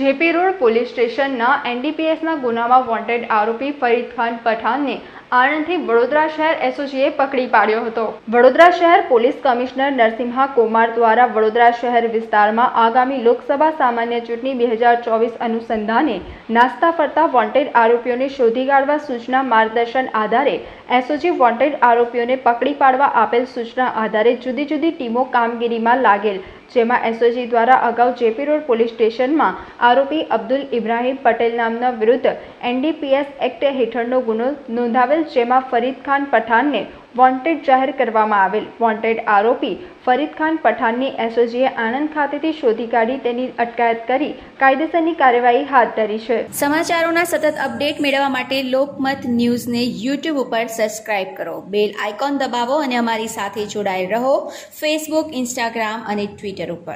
JP road police સ્ટેશનના એનડીપીએસના ગુનામાં wanted આરોપી ફરીદ ખાન પઠાણને આણંદથી વડોદરા શહેર એસઓજીએ પકડી પાડ્યો હતો. વડોદરા શહેર પોલીસ કમિશનર નરસિંહા કુમાર દ્વારા વડોદરા શહેર વિસ્તારમાં આગામી લોકસભા સામાન્ય ચૂંટણી બે હજાર ચોવીસ અનુસંધાને નાસ્તા ફરતા વોન્ટેડ આરોપીઓને શોધી કાઢવા સૂચના માર્ગદર્શન આધારે એસઓજી વોન્ટેડ આરોપીઓને પકડી પાડવા આપેલ સૂચના આધારે જુદી જુદી ટીમો કામગીરીમાં લાગેલ, જેમાં એસઓજી દ્વારા અગાઉ જેપી રોડ પોલીસ સ્ટેશનમાં આરોપી અબ્દુલ ઇબ્રાહિમ પટેલ નામના વિરુદ્ધ એનડીપીએસ એક્ટ હેઠળનો ગુનો નોંધાવેલ જેમાં ફરીદ ખાન પઠાણને વોન્ટેડ જાહેર કરવામાં આવેલ. વોન્ટેડ આરોપી ફરીદ ખાન પઠાણની એસઓજીએ આણંદ ખાતેથી શોધી કાઢી તેની અટકાયત કરી કાયદેસરની કાર્યવાહી હાથ ધરી છે. સમાચારોના સતત અપડેટ મેળવવા માટે લોકમત ન્યૂઝને યુટ્યુબ ઉપર સબસ્ક્રાઇબ કરો. બેલ આઇકોન દબાવો અને અમારી સાથે જોડાયેલ રહો. ફેસબુક, ઇન્સ્ટાગ્રામ અને ટ્વિટર ઉપર.